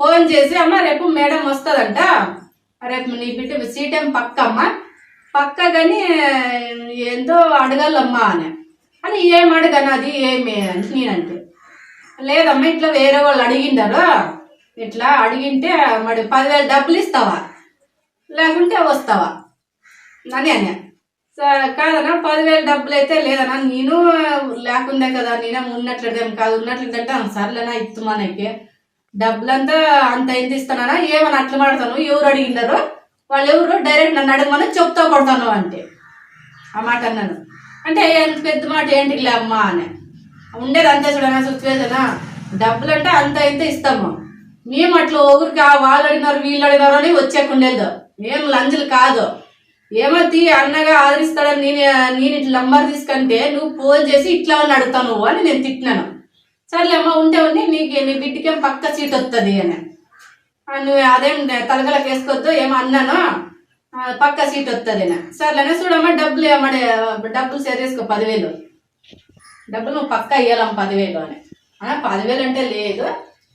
Phone చేసి అమ్మ రేపు మేడం వస్తుందంట. రేపు నీ బిడ్డ సీట్ ఏం పక్క అమ్మ పక్క కానీ ఏందో అడగాలమ్మా అని. అని ఏం అడగను అది ఏమి? అని నేనంటే లేదమ్మా ఇట్లా వేరే వాళ్ళు అడిగిండారు? ఇట్లా అడిగింటే మరి పదివేలు డబ్బులు ఇస్తావా? లేకుంటే వస్తావా? అని అనే కాదన్నా పదివేలు డబ్బులు అయితే లేదన్నా నేను లేకుండే కదా నేనే ఉన్నట్లేదేం కాదు ఉన్నట్లేదంటే సర్లేనా ఇస్తుమానకి డబ్బులంతా అంత ఎంత ఇస్తున్నానా? ఏమని అట్లా మాడతాను ఎవరు అడిగినారు వాళ్ళు ఎవరు? డైరెక్ట్ నన్ను అడగమని చెప్తా కొడతాను అంటే. ఆ మాట అన్నాను. అంటే ఎంత పెద్ద మాట ఏంటిలే అమ్మా అని. ఉండేది అంతే చూడనా సిచ్యువేషన్ డబ్బులు అంటే అంత అయితే ఇస్తాము. మేము అట్లా ఒకరికి ఆ వాళ్ళు అడిగినారు వీళ్ళు అడిగినారు అని వచ్చేకుండేది. మేము లంజులు కాదు. ఏమో అన్నగా ఆదరిస్తాడని నేను నేను ఇట్లా నంబర్ తీసుకుంటే నువ్వు ఫోన్ చేసి ఇట్లా అని అడుగుతావు అని నేను తిట్టినాను. సర్లే అమ్మ ఉంటే ఉండి నీకు నీ బిడ్డకేం పక్క సీట్ వస్తుంది అని. నువ్వు అదేం తలగలకు వేసుకోవద్దు ఏమో అన్నాను. పక్క సీట్ వస్తుంది అని. సర్లేనే చూడమ్మా డబ్బులు ఏమడే డబ్బులు సరేసుకో పదివేలు. డబ్బులు నువ్వు పక్క ఇవ్వాలమ్మ పదివేలు అని. ఆ, పదివేలు అంటే లేదు.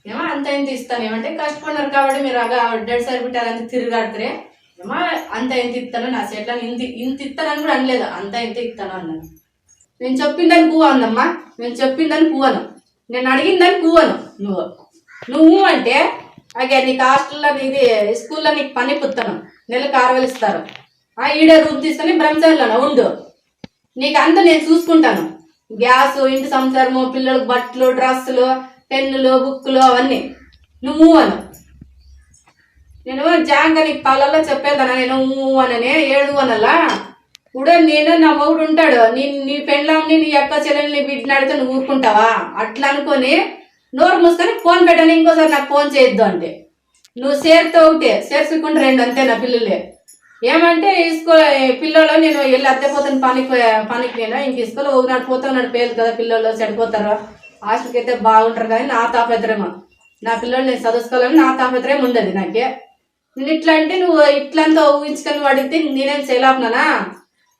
ఏమో అంత ఇంత ఇస్తాను ఏమంటే కష్టపడినారు కాబట్టి మీరు అగా డెడ్ సరి పెట్టారంత తిరిగాడితే ఏమో అంత ఇంత ఇస్తాను నా సెట్లో ఇంత ఇంత ఇస్తానని కూడా అనలేదు. అంత ఇంత ఇస్తాను అన్నాను. నేను చెప్పిందని పువ్వు అందమ్మా నేను చెప్పిందని పువ్వను నేను అడిగిందని పువ్వను నువ్వు. నువ్వు అంటే అగే నీకు హాస్టల్లో నీది స్కూల్లో నీకు పని పుత్తను. నెలకు ఆరు వేలు ఇస్తారు ఆ ఈడే రూమ్ తీసుకొని బ్రహ్మచారిలోనే ఉండు. నీకు అంతా నేను చూసుకుంటాను. గ్యాస్ ఇంటి సంసారము పిల్లలకు బట్టలు డ్రెస్సులు పెన్నులు బుక్కులు అవన్నీ. నువ్వు అను. నేను జాంగ నీకు పాలల్లో చెప్పేదానా? నేను ఊ అననే ఏడు అనలా? ఇప్పుడు నేను నా మొగుడు ఉంటాడు. నీ నీ పెళ్ళాంని నీ అక్క చెల్లెల్ని బిడ్డని అడిగితే నువ్వు ఊరుకుంటావా? అట్లా అనుకొని నోరు మూసుకొని ఫోన్ పెట్టాను ఇంకోసారి నాకు ఫోన్ చేయొద్దు అంటే. నువ్వు సేర్తో ఒకటే సేర్చుకుంటే రెండు అంతే నా పిల్లలే. ఏమంటే ఇసుకో పిల్లలు నేను వెళ్ళి అద్దెపోతాను పనికి పనికి నేను ఇంక ఇసుకోలో ఒకనాడు పోతాను పేరు కదా పిల్లలు చెడిపోతారు. హాస్టల్కి అయితే బాగుంటారు కానీ నా తాపత్రయమా? నా పిల్లలు నేను చదువుకోవాలని నా తాపత్రయం ఉండదు నాకే. నేను ఇట్లా అంటే నువ్వు ఇట్లంతా ఊహించుకొని నువ్వు అడిగితే నేనేం చేయలేపునానా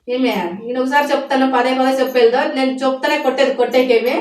ఏమే? నేను ఒకసారి చెప్తాను పదే పదే చెప్పేదో నేను చెప్తానే కొట్టేది కొట్టేకేమే?